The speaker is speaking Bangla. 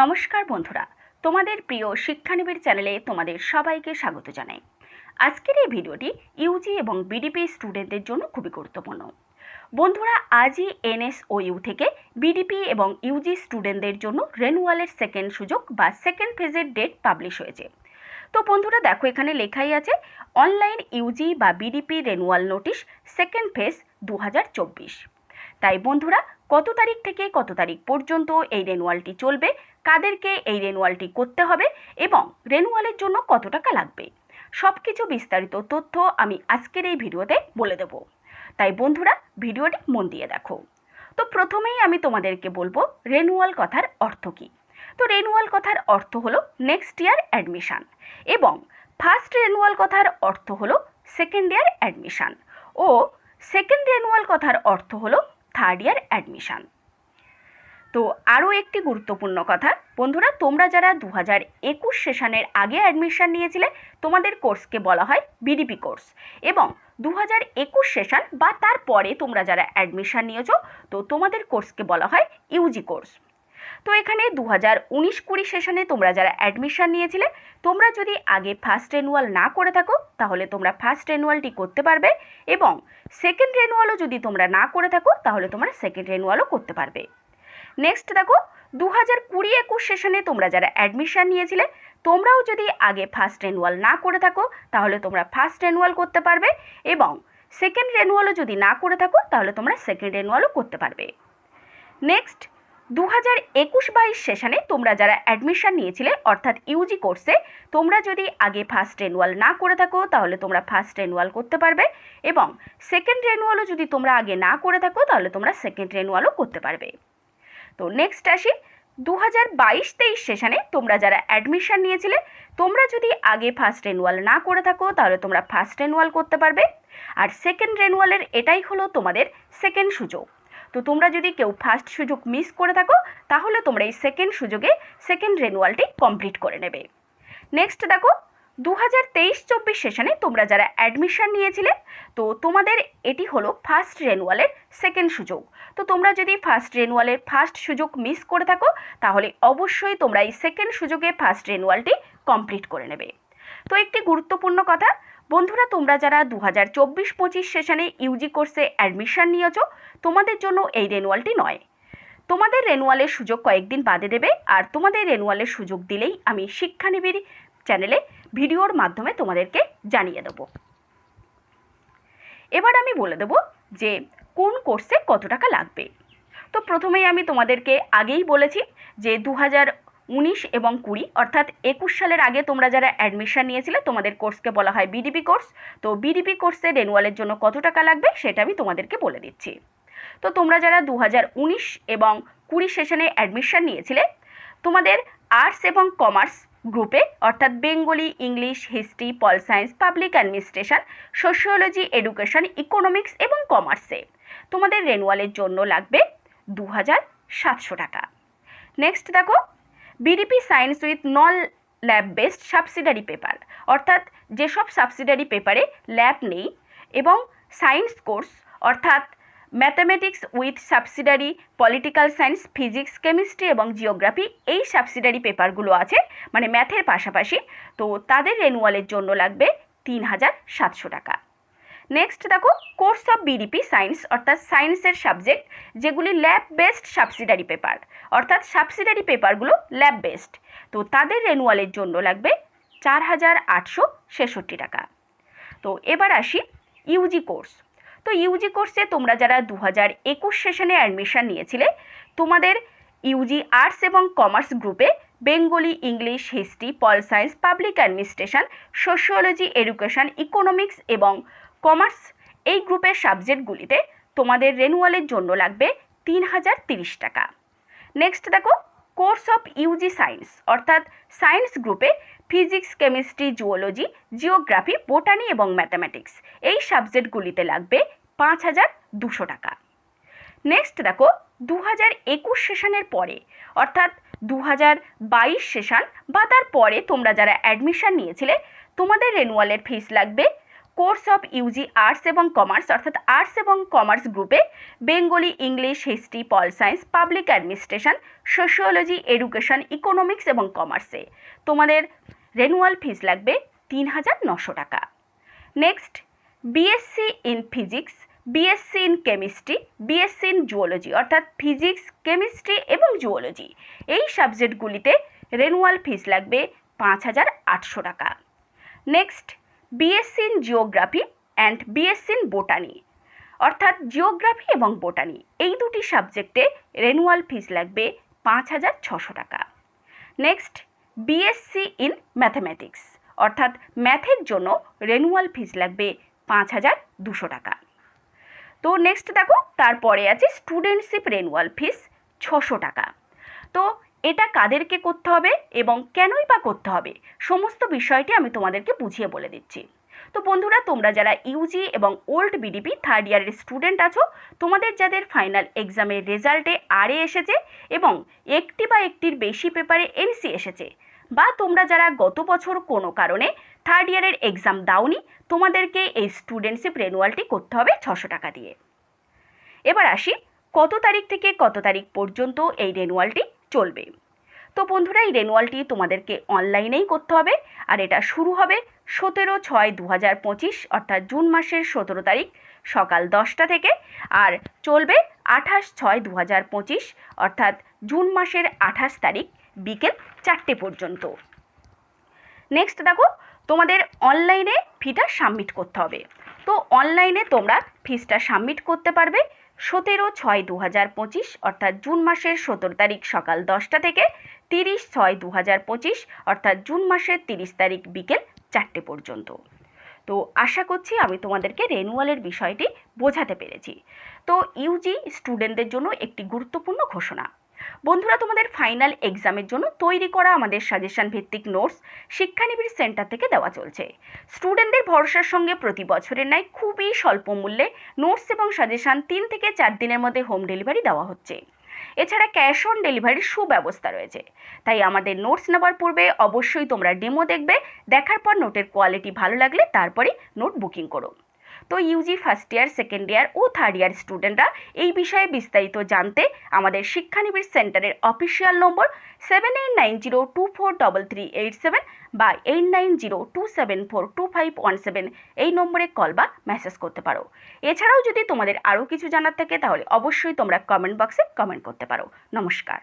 নমস্কার বন্ধুরা, তোমাদের প্রিয় শিক্ষানিবিড় চ্যানেলে তোমাদের সবাইকে স্বাগত জানাই। আজকের এই ভিডিওটি ইউজি এবং বিডিপি স্টুডেন্টদের জন্য খুবই গুরুত্বপূর্ণ। বন্ধুরা, আজই এনএস ও ইউ থেকে বিডিপি এবং ইউজি স্টুডেন্টদের জন্য রেনুয়ালের সেকেন্ড সুযোগ বা সেকেন্ড ফেজের ডেট পাবলিশ হয়েছে। তো বন্ধুরা, দেখো এখানে লেখাই আছে অনলাইন ইউজি বা BDP renewal notice second phase দু হাজার চব্বিশ। তাই বন্ধুরা কত তারিখ থেকে কত তারিখ পর্যন্ত এই রেনুয়ালটি চলবে, কাদেরকে এই রেনুয়ালটি করতে হবে এবং রেনুয়ালের জন্য কত টাকা লাগবে? সব কিছু বিস্তারিত তথ্য আমি আজকের এই ভিডিওতে বলে দেব। তাই বন্ধুরা, ভিডিওটি মন দিয়ে দেখো। তো প্রথমেই আমি তোমাদেরকে বলব রেনুয়াল কথার অর্থ কী? তো রেনুয়াল কথার অর্থ হলো নেক্সট ইয়ার অ্যাডমিশান এবং ফার্স্ট রেনুয়াল কথার অর্থ হলো সেকেন্ড ইয়ার অ্যাডমিশান ও সেকেন্ড রেনুয়াল কথার অর্থ হলো থার্ড ইয়ার অ্যাডমিশান তো আরও একটি গুরুত্বপূর্ণ কথা, বন্ধুরা তোমরা যারা দু হাজার একুশ সেশনের আগে অ্যাডমিশান নিয়েছিলে, তোমাদের কোর্সকে বলা হয় বিডিপি কোর্স এবং দু হাজার একুশ সেশন বা তারপরে তোমরা যারা অ্যাডমিশান নিয়েছো, তো তোমাদের কোর্সকে বলা হয় ইউজি কোর্স তো এখানে দু হাজার উনিশ কুড়ি সেশনে তোমরা যারা অ্যাডমিশন নিয়েছিলে, তোমরা যদি আগে ফার্স্ট রেনুয়াল না করে থাকো, তাহলে তোমরা ফার্স্ট রেনুয়ালটি করতে পারবে এবং সেকেন্ড রেনুয়ালও যদি তোমরা না করে থাকো, তাহলে তোমরা সেকেন্ড রেনুয়ালও করতে পারবে। নেক্সট দেখো দু হাজার কুড়ি একুশ সেশনে তোমরা যারা অ্যাডমিশন নিয়েছিলে, তোমরাও যদি আগে ফার্স্ট রেনুয়াল না করে থাকো, তাহলে তোমরা ফার্স্ট রেনুয়াল করতে পারবে এবং সেকেন্ড রেনুয়ালও যদি না করে থাকো, তাহলে তোমরা সেকেন্ড রেনুয়ালও করতে পারবে। নেক্সট দু হাজার একুশ বাইশ সেশনে তোমরা যারা অ্যাডমিশন নিয়েছিলে, অর্থাৎ ইউজি কোর্সে তোমরা যদি আগে ফার্স্ট রেনুয়াল না করে থাকো, তাহলে তোমরা ফার্স্ট রেনুয়াল করতে পারবে এবং সেকেন্ড রেনুয়ালও যদি তোমরা আগে না করে থাকো, তাহলে তোমরা সেকেন্ড রেনুয়ালও করতে পারবে। তো নেক্সট আসি দু হাজার বাইশ তেইশ সেশনে তোমরা যারা অ্যাডমিশন নিয়েছিলে, তোমরা যদি আগে ফার্স্ট রেনুয়াল না করে থাকো, তাহলে তোমরা ফার্স্ট রেনুয়াল করতে পারবে। আর সেকেন্ড রেনুয়ালের এটাই হলো তোমাদের সেকেন্ড সুযোগ। তো তোমরা যদি কেউ ফার্স্ট সুযোগ মিস করে থাকো, তাহলে তোমরা এই সেকেন্ড সুযোগে সেকেন্ড রেনুয়ালটি কমপ্লিট করে নেবে। নেক্সট দেখো দু হাজার তেইশ চব্বিশ সেশনে তোমরা যারা অ্যাডমিশন নিয়েছিলে, তো তোমাদের এটি হলো ফার্স্ট রেনুয়ালের সেকেন্ড সুযোগ। তো তোমরা যদি ফার্স্ট রেনুয়ালের ফার্স্ট সুযোগ মিস করে থাকো, তাহলে অবশ্যই তোমরা এই সেকেন্ড সুযোগে ফার্স্ট রেনুয়ালটি কমপ্লিট করে নেবে। তো একটি গুরুত্বপূর্ণ কথা বন্ধুরা, তোমরা যারা দু হাজার চব্বিশ পঁচিশ সেশনে ইউজি কোর্সে অ্যাডমিশন নিয়েছো, তোমাদের জন্য এই রেনুয়ালটি নয়। তোমাদের রেনুয়ালের সুযোগ কয়েকদিন বাদে দেবে, আর তোমাদের রেনুয়ালের সুযোগ দিলেই আমি শিক্ষানিবিড় চ্যানেলে ভিডিওর মাধ্যমে তোমাদেরকে জানিয়ে দেবো। এবার আমি বলে দেবো যে কোন কোর্সে কত টাকা লাগবে। তো প্রথমেই আমি তোমাদেরকে আগেই বলেছি যে দু হাজার উনিশ এবং কুড়ি। অর্থাৎ একুশ সালের আগে তোমরা যারা অ্যাডমিশন নিয়েছিলে, তোমাদের কোর্সকে বলা হয় বিডিপি কোর্স তো বিডিপি কোর্সে রেনুয়ালের জন্য কত টাকা লাগবে, সেটা আমি তোমাদেরকে বলে দিচ্ছি। তো তোমরা যারা দু হাজার উনিশ এবং কুড়ি সেশনে অ্যাডমিশন নিয়েছিলে, তোমাদের আর্টস এবং কমার্স গ্রুপে অর্থাৎ Bengali, English history pol science public administration sociology education economics এবং কমার্সে তোমাদের রেনুয়ালের জন্য লাগবে দু হাজার সাতশো টাকা। নেক্সট দেখো BDP science with non lab based subsidiary paper অর্থাৎ যেসব সাবসিডারি পেপারে ল্যাব নেই এবং সায়েন্স কোর্স অর্থাৎ mathematics with subsidiary political science physics chemistry এবং জিওগ্রাফি এই সাবসিডারি পেপারগুলো আছে মানে ম্যাথের পাশাপাশি। তো তাদের রেনুয়ালের জন্য লাগবে তিন হাজার সাতশো টাকা। নেক্সট দেখো কোর্স অফ বিডিপি সায়েন্স অর্থাৎ সায়েন্সের সাবজেক্ট যেগুলি ল্যাব বেসড সাবসিডারি পেপার অর্থাৎ সাবসিডারি পেপারগুলো ল্যাব বেসড তো তাদের রেনুয়ালের জন্য লাগবে চার হাজার আটশো ছেষট্টি টাকা। তো এবার আসি ইউজি কোর্স তো ইউজি কোর্সে তোমরা যারা দু হাজার একুশ সেশনে অ্যাডমিশন নিয়েছিলে, তোমাদের ইউজি আর্টস এবং কমার্স গ্রুপে Bengali, English history pol science public administration sociology education economics এবং কমার্স, এই গ্রুপের সাবজেক্টগুলিতে তোমাদের রেনুয়ালের জন্য লাগবে তিন হাজার তিরিশ টাকা। নেক্সট দেখো কোর্স অফ ইউজি সায়েন্স অর্থাৎ সায়েন্স গ্রুপে physics chemistry zoology geography botany এবং ম্যাথামেটিক্স এই সাবজেক্টগুলিতে লাগবে পাঁচ হাজার দুশো টাকা। নেক্সট দেখো দু হাজার একুশ সেশনের পরে, অর্থাৎ দু হাজার বাইশ সেশন বা তার পরে তোমরা যারা অ্যাডমিশান নিয়েছিলে, তোমাদের রেনুয়ালের ফিস লাগবে কোর্স অফ ইউজি আর্টস এবং কমার্স অর্থাৎ আর্টস এবং কমার্স গ্রুপে Bengali English history pol science public administration sociology education economics এবং কমার্সে তোমাদের রেনুয়াল ফিস লাগবে তিন হাজার নশো টাকা। Next BSc in physics BSc in chemistry BSc in zoology অর্থাৎ ফিজিক্স কেমিস্ট্রি এবং জুওলজি এই সাবজেক্টগুলিতে রেনুয়াল ফিস লাগবে পাঁচ হাজার আটশো টাকা। Next BSc in geography and BSc in botany অর্থাৎ জিওগ্রাফি এবং বোটানি এই দুটি সাবজেক্টে রেনুয়াল ফিস লাগবে পাঁচ হাজার ছশো টাকা। নেক্সট বিএসসি ইন ম্যাথামেটিক্স অর্থাৎ ম্যাথের জন্য রেনুয়াল ফিস লাগবে পাঁচ হাজার দুশো টাকা। তো নেক্সট দেখো, তারপরে আছে স্টুডেন্টশিপ রেনুয়াল ফিস ছশো টাকা। তো এটা কাদেরকে করতে হবে এবং কেনই বা করতে হবে সমস্ত বিষয়টি আমি তোমাদেরকে বুঝিয়ে বলে দিচ্ছি। তো বন্ধুরা, তোমরা যারা ইউজি এবং ওল্ড বিডিপি থার্ড ইয়ারের স্টুডেন্ট আছো, তোমাদের যাদের ফাইনাল এক্সামের রেজাল্টে আরে এসেছে এবং একটি বা একটির বেশি পেপারে এনসি এসেছে বা তোমরা যারা গত বছর কোনো কারণে থার্ড ইয়ারের এক্সাম দাওনি, তোমাদেরকে এই স্টুডেন্টশিপ রেনুয়ালটি করতে হবে ছশো টাকা দিয়ে। এবার আসি, কত তারিখ থেকে কত তারিখ পর্যন্ত এই রেনুয়ালটি চলবে। তো বন্ধুরা, এই রেনুয়ালটি তোমাদেরকে অনলাইনেই করতে হবে। আর এটা শুরু হবে সতেরো ছয় দু হাজার পঁচিশ, অর্থাৎ জুন মাসের সতেরো তারিখ সকাল দশটা থেকে। আর চলবে আঠাশ ছয় দু হাজার পঁচিশ, অর্থাৎ জুন মাসের আঠাশ তারিখ বিকেল চারটে পর্যন্ত। নেক্সট দেখো, তোমাদের অনলাইনে ফিটা সাবমিট করতে হবে। তো অনলাইনে তোমরা ফিসটা সাবমিট করতে পারবে। সতেরো ছয় দু হাজার পঁচিশ, অর্থাৎ জুন মাসের সতেরো তারিখ সকাল দশটা থেকে তিরিশ ছয় দু হাজার পঁচিশ, অর্থাৎ জুন মাসের তিরিশ তারিখ বিকেল চারটে পর্যন্ত। তো আশা করছি আমি তোমাদেরকে রেনুয়ালের বিষয়টি বোঝাতে পেরেছি। তো ইউজি স্টুডেন্টদের জন্য একটি গুরুত্বপূর্ণ ঘোষণা। বন্ধুরা, তোমাদের ফাইনাল এক্সামের জন্য তৈরি করা আমাদের সাজেশন ভিত্তিক নোটস শিক্ষানিবিড় সেন্টার থেকে দেওয়া চলছে। স্টুডেন্টদের ভরসার সঙ্গে প্রতি বছরের ন্যায় খুবই স্বল্প মূল্যে নোটস এবং সাজেশন তিন থেকে চার দিনের মধ্যে হোম ডেলিভারি দেওয়া হচ্ছে। এছাড়া ক্যাশ অন ডেলিভারির সুব্যবস্থা রয়েছে। তাই আমাদের নোটস নেওয়ার পূর্বে অবশ্যই তোমরা ডেমো দেখবে, দেখার পর নোটের কোয়ালিটি ভালো লাগলে তারপরে নোট বুকিং করো। তো UG first year second year ও থার্ড ইয়ার স্টুডেন্টরা এই বিষয়ে বিস্তারিত জানতে আমাদের শিক্ষানিবিড় সেন্টারের official number seven eight nine zero two four double three eight seven বা eight nine zero two seven four two five one seven এই নম্বরে কল বা মেসেজ করতে পারো। এছাড়াও যদি তোমাদের আরও কিছু জানার থাকে তাহলে অবশ্যই তোমরা কমেন্ট বক্সে কমেন্ট করতে পারো। নমস্কার।